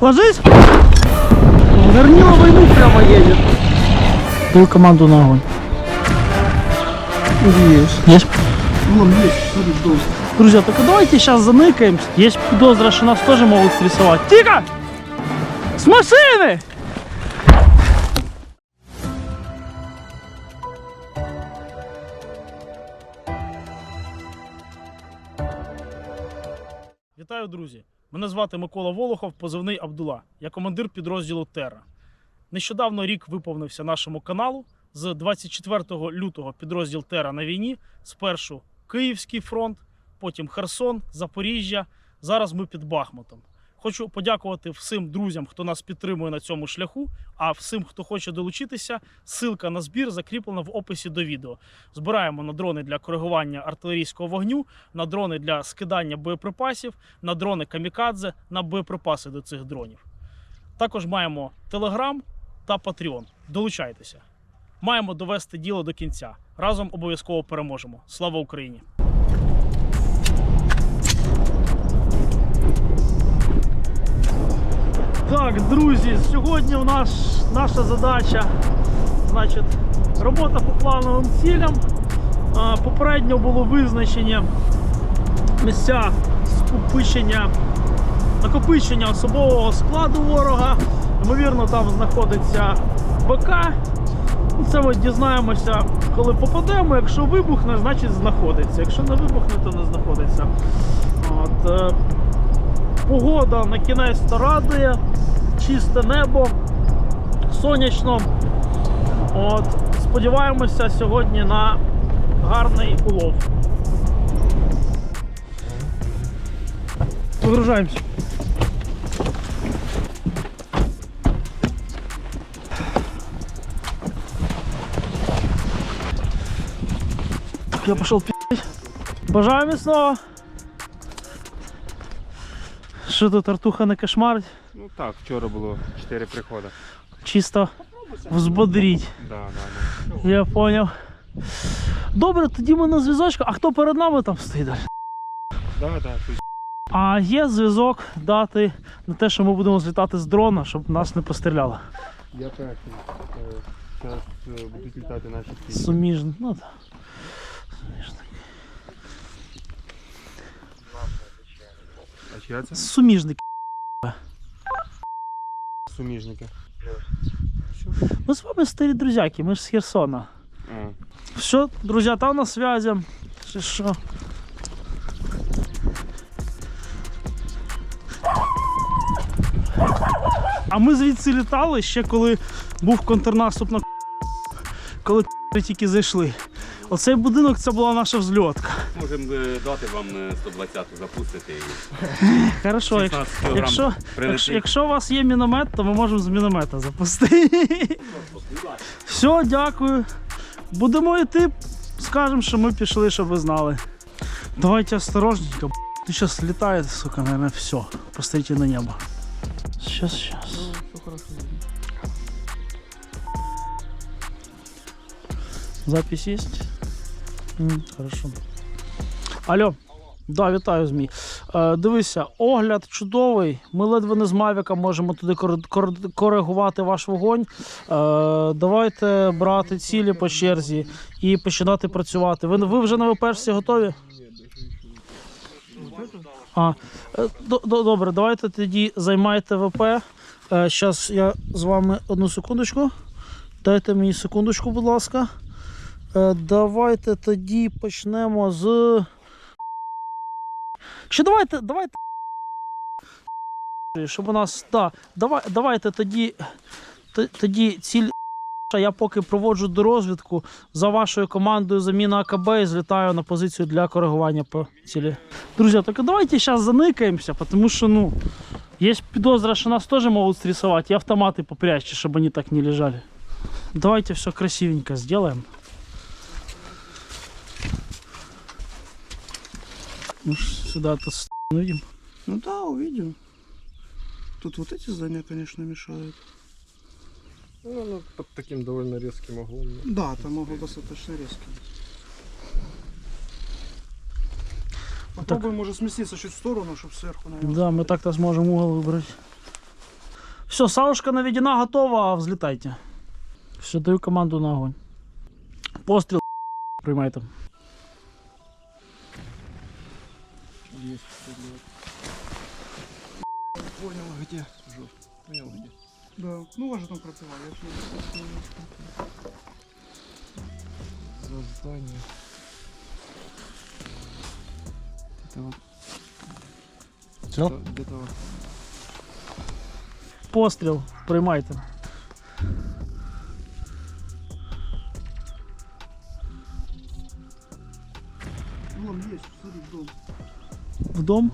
Ложись! Горнило войну прямо едет. Даю команду на огонь. Есть. Есть? Вон есть, смотри, дождь. Друзья, только давайте сейчас заныкаемся. Есть подозра, что нас тоже могут стрессовать. Тихо! С машины! Вітаю, друзі! Мене звати Микола Волохов, позивний Абдула. Я командир підрозділу Терра. Нещодавно рік виповнився нашому каналу. З 24 лютого підрозділ Тера на війні. Спершу Київський фронт, потім Херсон, Запоріжжя. Зараз ми під Бахмутом. Хочу подякувати всім друзям, хто нас підтримує на цьому шляху. А всім, хто хоче долучитися, ссылка на збір закріплена в описі до відео. Збираємо на дрони для коригування артилерійського вогню, на дрони для скидання боєприпасів, на дрони камікадзе, на боєприпаси до цих дронів. Також маємо Telegram та Patreon. Долучайтеся. Маємо довести діло до кінця. Разом обов'язково переможемо. Слава Україні! Так, друзі, сьогодні у нас наша задача, значить, робота по плановим цілям. Попередньо було визначення місця скупичення, накопичення особового складу ворога. Ймовірно, там знаходиться БК. Це ми дізнаємося, коли попадемо. Якщо вибухне, значить знаходиться. Якщо не вибухне, то не знаходиться. От, е, погода на кінець радує, чисте небо, сонячно. От, сподіваємося сьогодні на гарний улов. Вигружаємося. Я пошел пи***ть. Бажаю міцного. Що тут Артуха не кошмарить? Ну так, вчора було 4 приходи. Чисто взбодріть. Да, да, да. Я поняв. Добре, тоді ми на зв'язочку. А хто перед нами там стоїть далі? Да, да, тут А є зв'язок дати на те, що ми будемо злітати з дрона, щоб нас не постріляли. я перший. Зараз будуть літати наші. Суміжно. Ну, так. Суміжно. А чия? Суміжник. Суміжники. Ми з вами старі друзяки, ми ж з Херсона. А, Все, друзі, там на связі. Чи що? А ми звідси літали ще коли був контрнаступ на коли тільки зайшли. Оцей будинок це була наша взльотка. Можемо е, дати вам е, 120-ту запустити. Хорошо, якщо, якщо, якщо, якщо у вас є міномет, то ми можемо з міномета запустити. Все, дякую. Будемо йти, скажемо, що ми пішли, щоб ви знали. Давайте осторожненько. б***. Ты сейчас летает, сука, наверное, все. Посмотрите на небо. Сейчас, сейчас. Запись? М, Хорошо. Алло. Да, вітаю, ЗМІ. Е, дивися, огляд чудовий. Ми ледве не з Мавіка можемо туди кор- кор- коригувати ваш вогонь. Е, давайте брати цілі по черзі і починати працювати. Ви, ви вже на ВПшці готові? А, е, до- добре, давайте тоді займайте ВП. Зараз я з вами одну секундочку. Дайте мені секундочку, будь ласка. Е, давайте тоді почнемо з. Чи давайте, давайте. Щоб у нас. Да, давай, давайте тоді. Тоді ціль. Я поки проводжу до розвідку за вашою командою заміна АКБ і злітаю на позицію для коригування по цілі. Друзі, так давайте зараз заникаємося, тому що ну, є підозра, що нас теж можуть стресувати, і автомати попрячьте, щоб вони так не лежали. Давайте все красивенько сделаем. Ну, сюда-то установим. Ну да, увидим. Тут вот эти здания, конечно, мешают. ну, ну, під таким доволі різким углом. Да, там угол достаточно резкий. Попробуем, может, сместиться чуть в сторону, чтобы сверху, наверное. Да, мы так-то сможем угол выбрать. Все, саушка наведена, готова, взлетайте. Все, даю команду на огонь. Постріл. Приймайте. Понял, где? Жор. Понял, где? Да. Ну, вас же там пропивал. Я ж не- За здание. Это вот Все? вот. Постріл. Приймайте. В дом.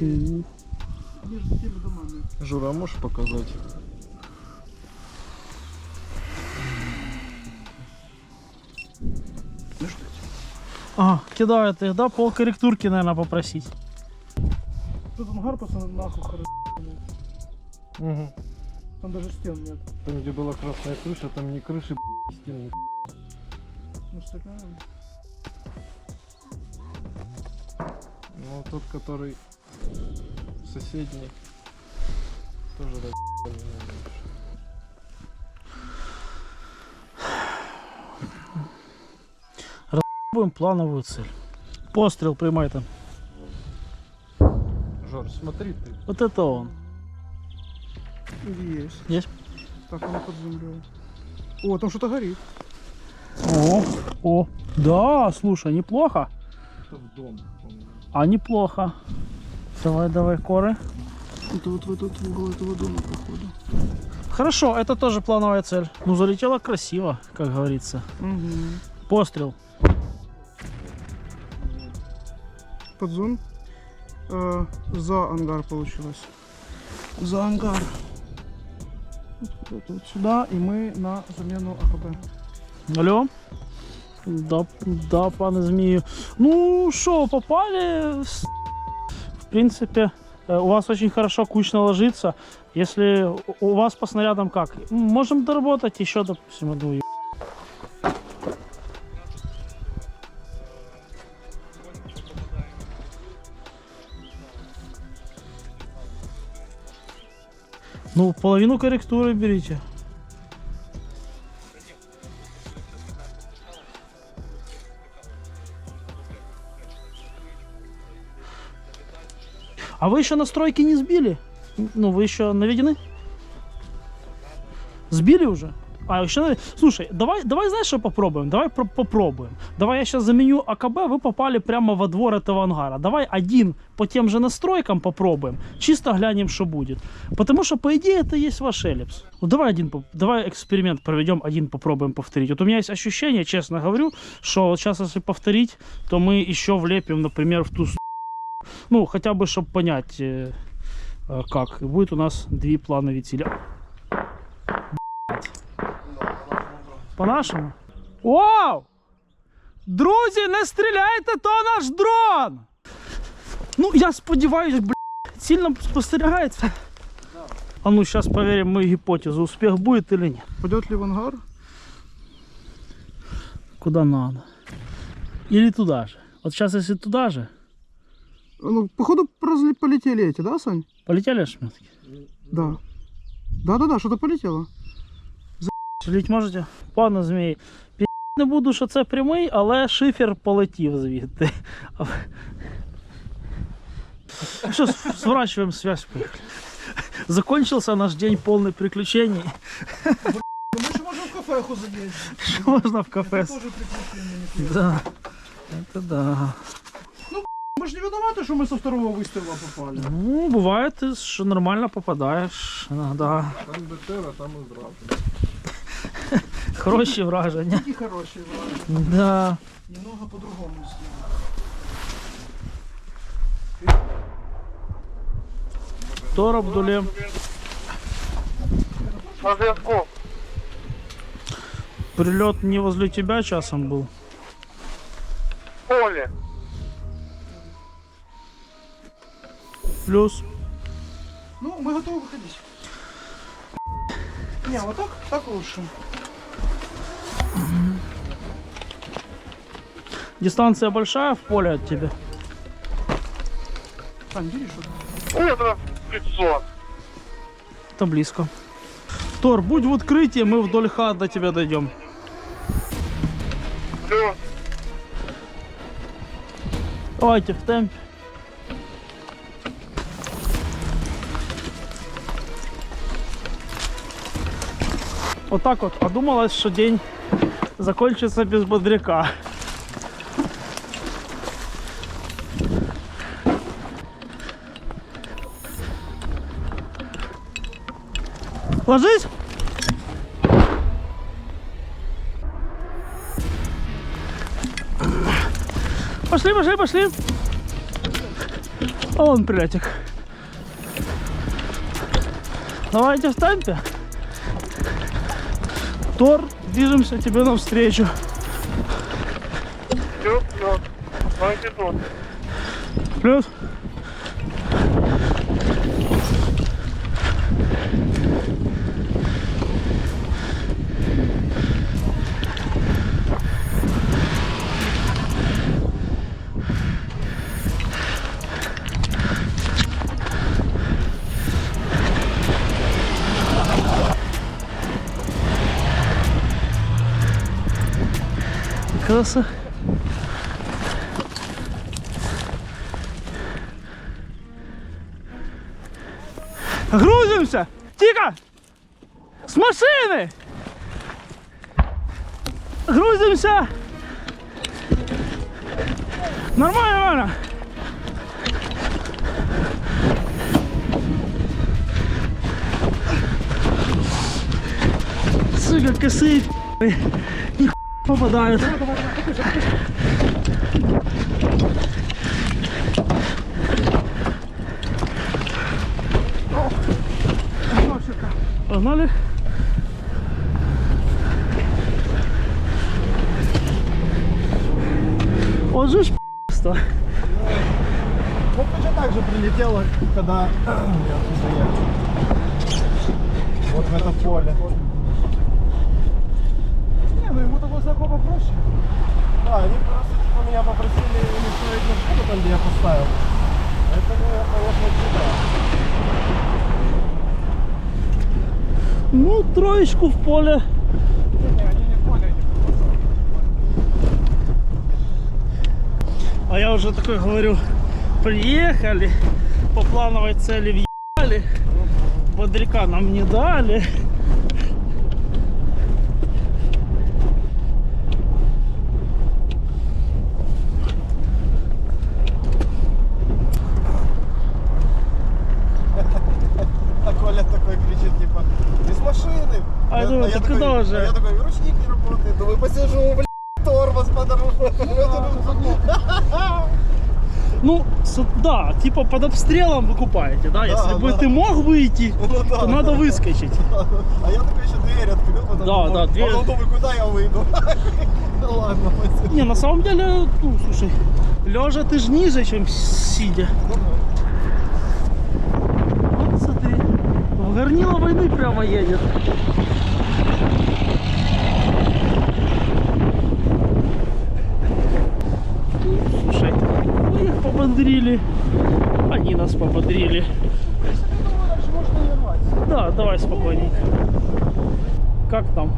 Между теми домами. Жора, а можешь показать? Что? Ага, кидают их, да? Пол корректурки, наверное, попросить. Тут ангар, пацаны, нахуй хорошо. Угу. Там даже стен нет. Там, где была красная крыша, там ни крыши, б***ь, стен, ни Ну, стакан. Ну, тот, который соседний, тоже да. Будем плановую цель. Пострел приймайте. Жор, смотри ты. Вот это он. Есть. Есть? Так, он под землей. О, там что-то горит. О, о. Да, слушай, неплохо. Это в дом, по-моему. А неплохо. Давай, давай, коры. Это вот в этот угол этого дома, походу. Хорошо, это тоже плановая цель. Ну, залетела красиво, как говорится. Угу. Пострел. Подзон. Э, за ангар получилось. За ангар. Вот куда-то вот сюда, и мы на замену АКБ. Алло? Да, да, пане змею. Ну что, попали? В принципе, э, у вас очень хорошо кучно ложится. Если у- вас по снарядам как? Можем доработать еще, допустим, одну. Ну, половину корректуры берите. А вы еще настройки не сбили? Ну, вы еще наведены? Сбили уже? А, еще Слушай, давай, давай знаешь, что попробуем? Давай про- попробуем. Давай я сейчас заменю АКБ, вы попали прямо во двор этого ангара. Давай один по тем же настройкам попробуем. Чисто глянем, что будет. Потому что, по идее, это есть ваш эллипс. Ну, давай один, давай эксперимент проведем, один попробуем повторить. Вот у меня есть ощущение, честно говорю, что вот сейчас, если повторить, то мы еще влепим, например, в ту ну, хотя бы, чтобы понять, э, э, как. И будет у нас две плановители. Блядь. По-нашому? Вау! Друзі, не стріляйте, то наш дрон! Ну, я сподіваюсь, блядь, сильно спостерігається. А ну, сейчас проверим мою гипотезу, успех будет или нет. Пойдет ли в ангар? Куда надо. Или туда же. Вот сейчас, если туда же, Ну, походу разли- полетели эти, да, Сань? полетели ошметки? Да. Да-да-да, что-то полетело. Жаліть можете? Пане змій, пі... не буду, що це прямий, але шифер полетів звідти. А ви- Ну Що, с- сворачиваем связь, поехали. Закончился наш день полный приключений. Ну, мы еще можем в кафеху задеть. Что можно в кафе? с- Тоже приключения. Да. Это да. Мы же не виноваты, что мы со второго выстрела попали. Ну, бывает, что нормально попадаешь. Иногда. Там БТР, а там и зразу. Хороші враження. Такие хорошие, вроде. Да. Немного по-другому сделали. Тор Абдуле. Прилет не возле тебя часом был. поле. Плюс. Ну, мы готовы выходить. Не, вот так, так лучше. Дистанция большая в поле от тебя. Бери что-то. Метров 500. это близко. Тор, будь в открытии, мы вдоль хат до тебя дойдем. Давайте в темпе. Вот так вот. А думалось, что день закончится без бодряка. Ложись! Пошли, пошли, пошли. А вон приятик. Давайте встаньте. Тор, движемся тебе навстречу. Плюс. Краса. Грузимся! Тихо! С машины! Грузимся! Нормально, нормально! Сука, не попадают. Погнали. Вот же ж п***ство. Ну, точно так же прилетело, когда я. Вот в это поле. Не, ну ему такой знакомо проще. Да, они просто типа меня попросили не ставить машину там, где я поставил. Поэтому я поехал сюда. Ну, троечку в поле. Не, они не в поле, они А я уже такой говорю, приехали, по плановой цели въехали, бодряка нам не дали. А Коля такой кричит, типа, без машины. А я уже? А я такой, ручник не работает. Думаю, посижу, блядь, тормоз подорву. Ну, с- да, типа под обстрелом вы купаете, да? Если бы да. ты мог выйти, Ну да, то да, надо да. выскочить. А я такой еще дверь открыл, потом Да, да, дверь. Потом думаю, куда я выйду. Ну ладно, посижу. Не, на самом деле, ну, слушай, лежа ты ж ниже, чем сидя. Вот смотри, в горнило войны прямо едет. Слушай, мы их пободрили, они нас пободрили. Да, давай спокойненько. Как там?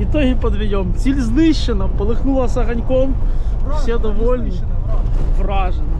Итоги подведем. Ціль знищена, полыхнула с огоньком. Все довольны. Вражено.